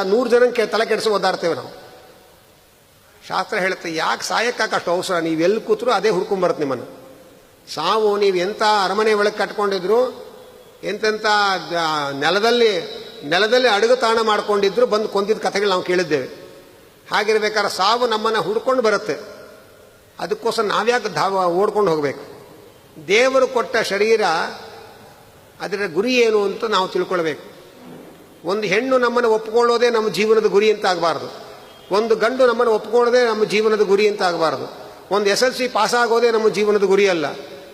ನೂರು ಜನಕ್ಕೆ ತಲೆ ಕೆಡಿಸಿ ಓದಾಡ್ತೇವೆ ನಾವು. ಶಾಸ್ತ್ರ ಹೇಳುತ್ತೆ, ಯಾಕೆ ಸಾಯಕ್ಕಾಕ ಅಷ್ಟು ಅವಸರ? ನೀವು ಎಲ್ಲಿ ಕೂತರೂ ಅದೇ ಹುಡ್ಕೊಂಬರುತ್ತೆ ನಿಮ್ಮನ್ನು. ಸಾವು, ನೀವು ಎಂಥ ಅರಮನೆ ಒಳಗೆ ಕಟ್ಕೊಂಡಿದ್ರು ಎಂತೆಂಥ ನೆಲದಲ್ಲಿ ನೆಲದಲ್ಲಿ ಅಡುಗೆ ತಾಣ ಮಾಡ್ಕೊಂಡಿದ್ರು, ಬಂದು ಕೊಂದಿದ್ದ ಕಥೆಗಳು ನಾವು ಕೇಳಿದ್ದೇವೆ. ಹಾಗಿರ್ಬೇಕಾದ್ರೆ ಸಾವು ನಮ್ಮನ್ನು ಹುಡ್ಕೊಂಡು ಬರುತ್ತೆ. ಅದಕ್ಕೋಸ್ಕರ ನಾವ್ಯಾಕೆ ಧಾವ ಓಡ್ಕೊಂಡು ಹೋಗಬೇಕು? ದೇವರು ಕೊಟ್ಟ ಶರೀರ ಅದರ ಗುರಿ ಏನು ಅಂತ ನಾವು ತಿಳ್ಕೊಳ್ಬೇಕು. ಒಂದು ಹೆಣ್ಣು ನಮ್ಮನ್ನು ಒಪ್ಪಿಕೊಳ್ಳೋದೇ ನಮ್ಮ ಜೀವನದ ಗುರಿ ಅಂತ ಆಗಬಾರ್ದು. ಒಂದು ಗಂಡು ನಮ್ಮನ್ನು ಒಪ್ಪಿಕೊಳ್ಳೋದೇ ನಮ್ಮ ಜೀವನದ ಗುರಿ ಅಂತ ಆಗಬಾರ್ದು. ಒಂದು ಎಸ್ ಎಲ್ ಸಿ ಪಾಸ್ ಆಗೋದೇ ನಮ್ಮ ಜೀವನದ ಗುರಿ ಅಲ್ಲ.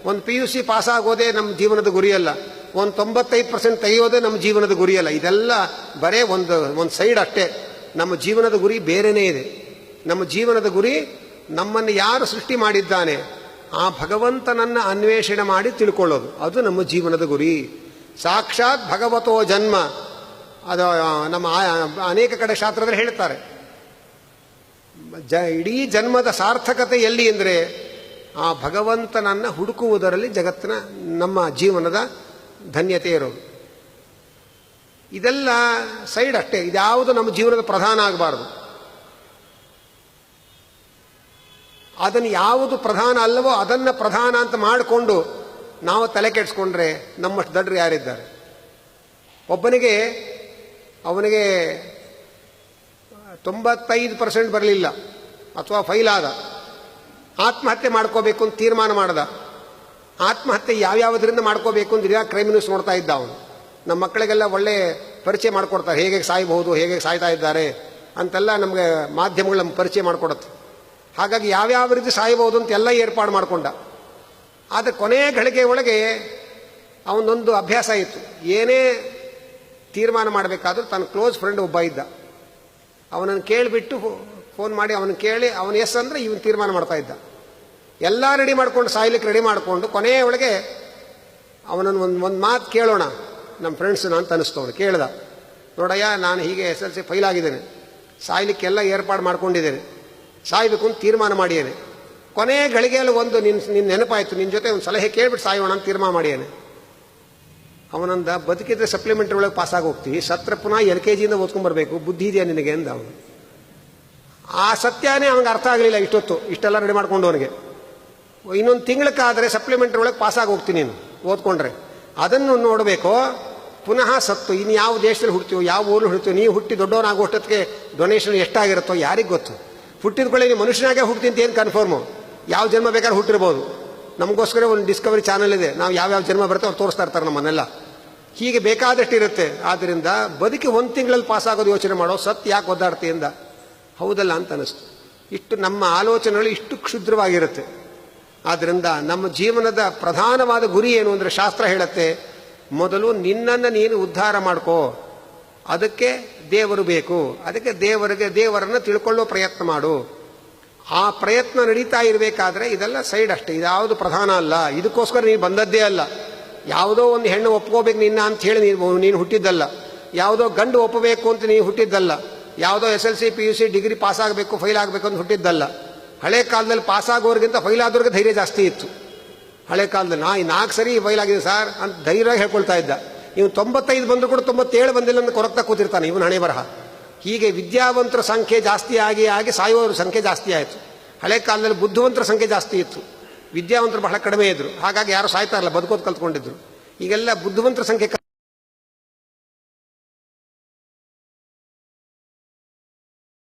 ಒಂದು ಪಿ ಯು ಸಿ ಪಾಸ್ ಆಗೋದೇ ನಮ್ಮ ಜೀವನದ ಗುರಿ ಅಲ್ಲ. ಒಂದು ತೊಂಬತ್ತೈದು ಪರ್ಸೆಂಟ್ ತೆಗೆಯೋದೇ ನಮ್ಮ ಜೀವನದ ಗುರಿ ಅಲ್ಲ. ಇದೆಲ್ಲ ಬರೇ ಒಂದು ಒಂದು ಸೈಡ್ ಅಷ್ಟೇ. ನಮ್ಮ ಜೀವನದ ಗುರಿ ಬೇರೆಯೇ ಇದೆ. ನಮ್ಮ ಜೀವನದ ಗುರಿ ನಮ್ಮನ್ನು ಯಾರು ಸೃಷ್ಟಿ ಮಾಡಿದ್ದಾನೆ, ಆ ಭಗವಂತನನ್ನು ಅನ್ವೇಷಣೆ ಮಾಡಿ ತಿಳ್ಕೊಳ್ಳೋದು. ಅದು ನಮ್ಮ ಜೀವನದ ಗುರಿ. ಸಾಕ್ಷಾತ್ ಭಗವತೋ ಜನ್ಮ. ಅದು ನಮ್ಮ ಅನೇಕ ಕಡೆ ಶಾಸ್ತ್ರದಲ್ಲಿ ಹೇಳ್ತಾರೆ. ಜ, ಇಡೀ ಜನ್ಮದ ಸಾರ್ಥಕತೆ ಎಲ್ಲಿ ಅಂದರೆ, ಆ ಭಗವಂತನನ್ನು ಹುಡುಕುವುದರಲ್ಲಿ ಜಗತ್ತಿನ ನಮ್ಮ ಜೀವನದ ಧನ್ಯತೆ ಇರೋದು ಇದೆಲ್ಲ ಸೈಡ್ ಅಷ್ಟೇ, ಇದ್ಯಾವುದು ನಮ್ಮ ಜೀವನದ ಪ್ರಧಾನ ಆಗಬಾರ್ದು. ಅದನ್ನು ಯಾವುದು ಪ್ರಧಾನ ಅಲ್ಲವೋ ಅದನ್ನು ಪ್ರಧಾನ ಅಂತ ಮಾಡಿಕೊಂಡು ನಾವು ತಲೆ ಕೆಡಿಸ್ಕೊಂಡ್ರೆ ನಮ್ಮಷ್ಟು ದಡ್ರು ಯಾರಿದ್ದಾರೆ? ಒಬ್ಬನಿಗೆ ಅವನಿಗೆ ತೊಂಬತ್ತೈದು ಪರ್ಸೆಂಟ್ ಬರಲಿಲ್ಲ, ಅಥವಾ ಫೈಲ್ ಆದ. ಆತ್ಮಹತ್ಯೆ ಮಾಡ್ಕೋಬೇಕು ಅಂತ ತೀರ್ಮಾನ ಮಾಡ್ದ. ಆತ್ಮಹತ್ಯೆ ಯಾವ್ಯಾವುದರಿಂದ ಮಾಡ್ಕೋಬೇಕು ಅಂತ ಇದಾಗ ಕ್ರೈಮ್ ನ್ಯೂಸ್ ನೋಡ್ತಾ ಇದ್ದ ಅವನು. ನಮ್ಮ ಮಕ್ಕಳಿಗೆಲ್ಲ ಒಳ್ಳೆ ಪರಿಚಯ ಮಾಡಿಕೊಡ್ತಾರೆ. ಹೇಗೆ ಸಾಯ್ಬೋದು ಹೇಗೆ ಸಾಯ್ತಾ ಇದ್ದಾರೆ ಅಂತೆಲ್ಲ ನಮಗೆ ಮಾಧ್ಯಮಗಳು ನಮ್ಗೆ ಪರಿಚಯ ಮಾಡಿಕೊಡುತ್ತೆ. ಹಾಗಾಗಿ ಯಾವ್ಯಾವ ರೀತಿ ಸಾಯಬಹುದು ಅಂತ ಎಲ್ಲ ಏರ್ಪಾಡು ಮಾಡಿಕೊಂಡ. ಆದರೆ ಕೊನೆ ಗಳಿಗೆ ಒಳಗೆ ಅವನೊಂದು ಅಭ್ಯಾಸ ಇತ್ತು. ಏನೇ ತೀರ್ಮಾನ ಮಾಡಬೇಕಾದ್ರೂ ತನ್ನ ಕ್ಲೋಸ್ ಫ್ರೆಂಡ್ ಒಬ್ಬ ಇದ್ದ. ಅವನನ್ನು ಕೇಳಿಬಿಟ್ಟು ಫೋನ್ ಮಾಡಿ ಅವನು ಕೇಳಿ ಅವನು ಎಸ್ ಅಂದರೆ ಇವನು ತೀರ್ಮಾನ ಮಾಡ್ತಾ ಇದ್ದ. ಎಲ್ಲ ರೆಡಿ ಮಾಡ್ಕೊಂಡು ಸಾಯ್ಲಿಕ್ಕೆ ರೆಡಿ ಮಾಡಿಕೊಂಡು ಕೊನೆಯ ಒಳಗೆ ಅವನನ್ನು ಒಂದು ಒಂದು ಮಾತು ಕೇಳೋಣ. ನಮ್ಮ ಫ್ರೆಂಡ್ಸ್ ಅಂತ ತನಿಸ್ತವನು. ಕೇಳ್ದ. ನೋಡಯ್ಯ, ನಾನು ಹೀಗೆ ಎಸ್ ಎಲ್ ಸಿ ಫೈಲ್ ಆಗಿದ್ದೇನೆ. ಸಾಯ್ಲಿಕ್ಕೆಲ್ಲ ಏರ್ಪಾಡು ಮಾಡ್ಕೊಂಡಿದ್ದೇನೆ. ಸಾಯ್ಬೇಕು ಅಂತ ತೀರ್ಮಾನ ಮಾಡಿದ್ದೇನೆ. ಕೊನೆ ಗಳಿಗೆಯಲ್ಲಿ ಒಂದು ನಿನ್ನ ನಿನ್ನ ನೆನಪಾಯಿತು. ನಿನ್ನ ಜೊತೆ ಒಂದು ಸಲಹೆ ಕೇಳಿಬಿಟ್ಟು ಸಾಯೋಣ ಅಂತ ತೀರ್ಮಾನ ಮಾಡಿದ್ದೇನೆ. ಅವನಂದ, ಬದುಕಿದ್ರೆ ಸಪ್ಲಿಮೆಂಟ್ರಿ ಒಳಗೆ ಪಾಸ್ ಆಗಿ ಹೋಗ್ತೀವಿ. ಸತ್ರ ಪುನಃ ಎಲ್ ಕೆ ಜಿಯಿಂದ ಓದ್ಕೊಂಡ್ಬರ್ಬೇಕು ಬುದ್ಧಿ ಇದೆಯಾ ನಿನಗೆ? ಅಂದ ಅವನು. ಆ ಸತ್ಯನೇ ಅವನಿಗೆ ಅರ್ಥ ಆಗಲಿಲ್ಲ ಇಷ್ಟೊತ್ತು. ಇಷ್ಟೆಲ್ಲ ರೆಡಿ ಮಾಡ್ಕೊಂಡು ಅವನಿಗೆ ಇನ್ನೊಂದು ತಿಂಗಳಕ್ಕಾದರೆ ಸಪ್ಲಿಮೆಂಟ್ರಿ ಒಳಗೆ ಪಾಸ್ ಆಗಿ ಹೋಗ್ತೀನಿ ನೀನು, ಓದ್ಕೊಂಡ್ರೆ. ಅದನ್ನು ನೋಡಬೇಕು. ಪುನಃ ಸತ್ತು. ಇನ್ನು ಯಾವ ದೇಶದಲ್ಲಿ ಹುಡ್ತೀವೋ ಯಾವ ಊರಲ್ಲಿ ಹುಡ್ತೀವೋ ನೀವು ಹುಟ್ಟಿ ದೊಡ್ಡವನಾಗೋಷ್ಟೊತ್ತಿಗೆ ಡೊನೇಷನ್ ಎಷ್ಟಾಗಿರುತ್ತೋ ಯಾರಿಗೆ ಗೊತ್ತು? ಹುಟ್ಟಿದ ನೀವು ಮನುಷ್ಯನಾಗೆ ಹುಡ್ತೀನಿ ಏನು ಕನ್ಫರ್ಮು ಯಾವ ಜನ್ಮ ಬೇಕಾದ್ರೆ ಹುಟ್ಟಿರ್ಬೋದು. ನಮಗೋಸ್ಕರ ಒಂದು ಡಿಸ್ಕವರಿ ಚಾನಲ್ ಇದೆ. ನಾವು ಯಾವ್ಯಾವ ಜನ್ಮ ಬರುತ್ತೆ ಅವ್ರು ತೋರಿಸ್ತಾ ಇರ್ತಾರೆ ನಮ್ಮನ್ನೆಲ್ಲ ಹೀಗೆ ಬೇಕಾದಷ್ಟು ಇರುತ್ತೆ. ಆದ್ದರಿಂದ ಬದುಕಿ ಒಂದು ತಿಂಗಳಲ್ಲಿ ಪಾಸ್ ಆಗೋದು ಯೋಚನೆ ಮಾಡೋ ಸತ್ ಯಾಕೆ ಒದ್ದಾಡ್ತಿ ಅಂದ? ಹೌದಲ್ಲ ಅಂತ ಅನಿಸ್ತು. ಇಷ್ಟು ನಮ್ಮ ಆಲೋಚನೆಗಳು ಇಷ್ಟು ಕ್ಷುದ್ರವಾಗಿರುತ್ತೆ. ಆದ್ದರಿಂದ ನಮ್ಮ ಜೀವನದ ಪ್ರಧಾನವಾದ ಗುರಿ ಏನು ಅಂದರೆ ಶಾಸ್ತ್ರ ಹೇಳುತ್ತೆ, ಮೊದಲು ನಿನ್ನನ್ನು ನೀನು ಉದ್ಧಾರ ಮಾಡ್ಕೋ. ಅದಕ್ಕೆ ದೇವರು ಬೇಕು. ಅದಕ್ಕೆ ದೇವರಿಗೆ, ದೇವರನ್ನು ತಿಳ್ಕೊಳ್ಳೋ ಪ್ರಯತ್ನ ಮಾಡು. ಆ ಪ್ರಯತ್ನ ನಡೀತಾ ಇರಬೇಕಾದ್ರೆ ಇದೆಲ್ಲ ಸೈಡ್ ಅಷ್ಟೇ. ಇದ್ಯಾವುದು ಪ್ರಧಾನ ಅಲ್ಲ. ಇದಕ್ಕೋಸ್ಕರ ನೀನು ಬಂದದ್ದೇ ಅಲ್ಲ. ಯಾವುದೋ ಒಂದು ಹೆಣ್ಣು ಒಪ್ಕೋಬೇಕು ನಿನ್ನ ಅಂತ ಹೇಳಿ ನೀನು ನೀನು ಹುಟ್ಟಿದ್ದಲ್ಲ. ಯಾವುದೋ ಗಂಡು ಒಪ್ಪಬೇಕು ಅಂತ ನೀನು ಹುಟ್ಟಿದ್ದಲ್ಲ. ಯಾವುದೋ S L C, P U C degree pass ಆಗಬೇಕು ಫೈಲ್ ಆಗಬೇಕು ಅಂತ ಹುಟ್ಟಿದ್ದಲ್ಲ. ಹಳೆ ಕಾಲದಲ್ಲಿ ಪಾಸ್ ಆಗೋರಿಗಿಂತ ಫೈಲ್ ಆದವ್ರಿಗೆ ಧೈರ್ಯ ಜಾಸ್ತಿ ಇತ್ತು. ಹಳೆ ಕಾಲದಲ್ಲಿ ನಾ ನಾಲ್ಕು ಸರಿ ಫೈಲ್ ಆಗಿದೆ ಸರ್ ಅಂತ ಧೈರ್ಯವಾಗಿ ಹೇಳ್ಕೊಳ್ತಾ ಇದ್ದ. ಇವನು ತೊಂಬತ್ತೈದು ಬಂದರೂ ಕೂಡ ತೊಂಬತ್ತೇಳು ಬಂದಿಲ್ಲ ಅಂತ ಕೊರಗ್ತಾ ಕೂತಿರ್ತಾನೆ, ಇವನು ಹಣೆ ಬರಹ ಹೀಗೆ ವಿದ್ಯಾವಂತರ ಸಂಖ್ಯೆ ಜಾಸ್ತಿ ಆಗಿ ಆಗಿ ಸಾಯುವವರ ಸಂಖ್ಯೆ ಜಾಸ್ತಿ ಆಯಿತು. ಹಳೆ ಕಾಲದಲ್ಲಿ ಬುದ್ಧಿವಂತರ ಸಂಖ್ಯೆ ಜಾಸ್ತಿ ಇತ್ತು. ವಿದ್ಯಾವಂತರು ಬಹಳ ಕಡಿಮೆ ಇದ್ದರು ಹಾಗಾಗಿ ಯಾರು ಸಾಯ್ತಾ ಇರಲ್ಲ ಬದುಕೋದು ಕಲ್ತ್ಕೊಂಡಿದ್ರು. ಈಗೆಲ್ಲ ಬುದ್ಧಿವಂತರ ಸಂಖ್ಯೆ